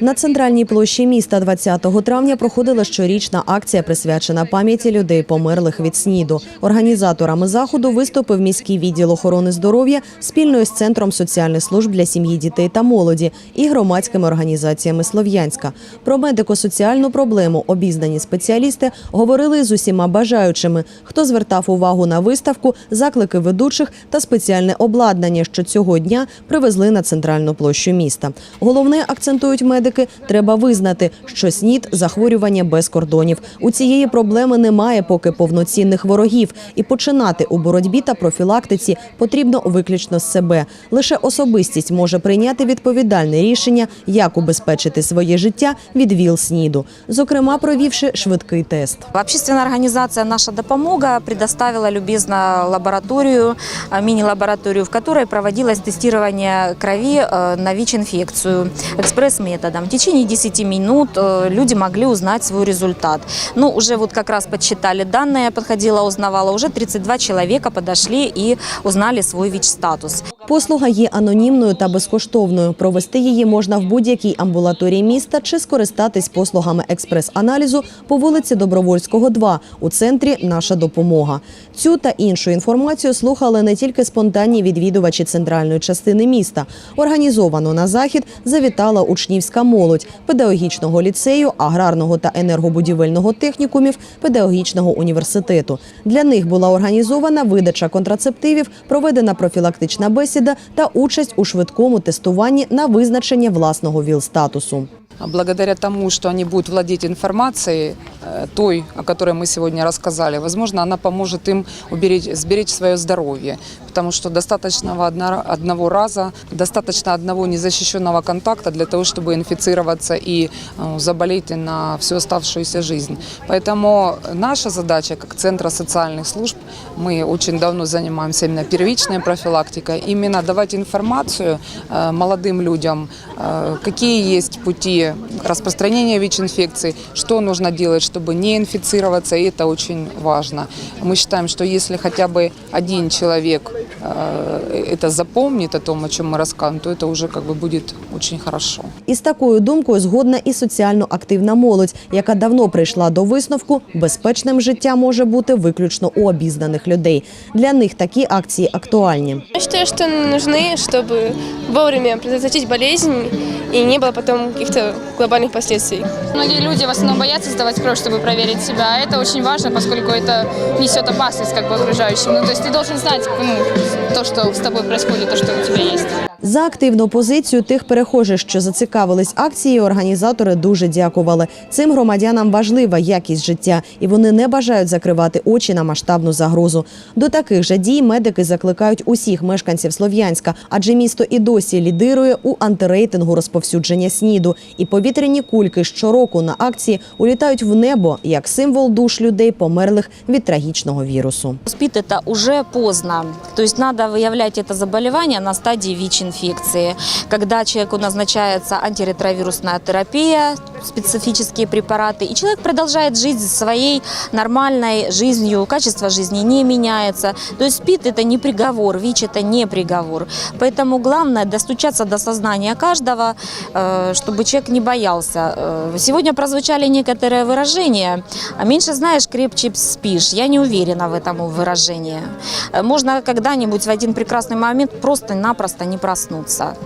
На центральній площі міста 20 травня проходила щорічна акція, присвячена пам'яті людей, померлих від СНІДу. Організаторами заходу виступив міський відділ охорони здоров'я спільно з центром соціальних служб для сім'ї, дітей та молоді і громадськими організаціями Слов'янська. Про медико-соціальну проблему обізнані спеціалісти говорили з усіма бажаючими, хто звертав увагу на виставку, заклики ведучих та спеціальне обладнання, що цього дня привезли на центральну площу міста. Головне акцентують медики, треба визнати, що СНІД – захворювання без кордонів. У цієї проблеми немає поки повноцінних ворогів, і починати у боротьбі та профілактиці потрібно виключно з себе. Лише особистість може прийняти відповідальне рішення, як убезпечити своє життя від ВІЛ СНІДу, зокрема провівши швидкий тест. Общественная организация «Наша допомога» предоставила любезно лабораторию, э, мини-лабораторию, в которой проводилось тестирование крови э, на ВИЧ-инфекцию экспресс-методом. В течение 10 минут э, люди могли узнать свой результат. Ну, уже вот как раз подсчитали данные, я подходила, узнавала, уже 32 человека подошли и узнали свой ВИЧ-статус. Послуга є анонімною та безкоштовною. Провести її можна в будь-якій амбулаторії міста чи скористатись послугами експрес-аналізу по вулиці Добровольського, 2 у центрі Наша допомога. Цю та іншу інформацію слухали не тільки спонтанні відвідувачі центральної частини міста. Організовано на захід завітала учнівська молодь педагогічного ліцею, аграрного та енергобудівельного технікумів, педагогічного університету. Для них була організована видача контрацептивів, проведена профілактична бесіда та участь у швидкому тестуванні на визначення власного ВІЛ-статусу. Благодаря тому, что они будут владеть информацией, э, той, о которой мы сегодня рассказали, возможно, она поможет им уберечь, сберечь свое здоровье. Потому что достаточно одно- одного раза, достаточно одного незащищенного контакта для того, чтобы инфицироваться и э, заболеть на всю оставшуюся жизнь. Поэтому наша задача как Центра социальных служб, мы очень давно занимаемся именно первичной профилактикой, именно давать информацию э, молодым людям, какие есть пути распространения ВИЧ-инфекции, что нужно делать, чтобы не инфицироваться, и это очень важно. Мы считаем, что если хотя бы один человек э, это запомнит о том, о чем мы рассказываем, то это уже как бы будет очень хорошо. Із такою думкою згодна і соціально активна молодь, яка давно прийшла до висновку, безпечним життя може бути виключно у обізнаних людей. Для них такі акції актуальні. Я считаю, что они нужны, чтобы вовремя предотвратить болезнь и не было потом каких-то глобальных последствий. Многие люди в основном боятся сдавать кровь, чтобы проверить себя. А это очень важно, поскольку это несет опасность как бы окружающим. Ну, то есть ты должен знать ну, то, что с тобой происходит, то, что у тебя есть. За активну позицію тих перехожих, що зацікавились акцією, організатори дуже дякували. Цим громадянам важлива якість життя, і вони не бажають закривати очі на масштабну загрозу. До таких же дій медики закликають усіх мешканців Слов'янська, адже місто і досі лідирує у антирейтингу розповсюдження сніду. І повітряні кульки щороку на акції улітають в небо як символ душ людей, померлих від трагічного вірусу. СПИД это уже поздно. То есть надо выявлять это заболевание на стадии ВИЧ-инфекции, когда человеку назначается антиретровирусная терапия, специфические препараты, и человек продолжает жить своей нормальной жизнью, качество жизни не меняется. То есть СПИД это не приговор, ВИЧ это не приговор. Поэтому главное достучаться до сознания каждого, э, чтобы человек не боялся. Э, Сегодня прозвучали некоторые выражения. «А Меньше знаешь, крепче спишь. Я не уверена в этом выражении. Э, Можно когда-нибудь в один прекрасный момент просто-напросто не проснуться.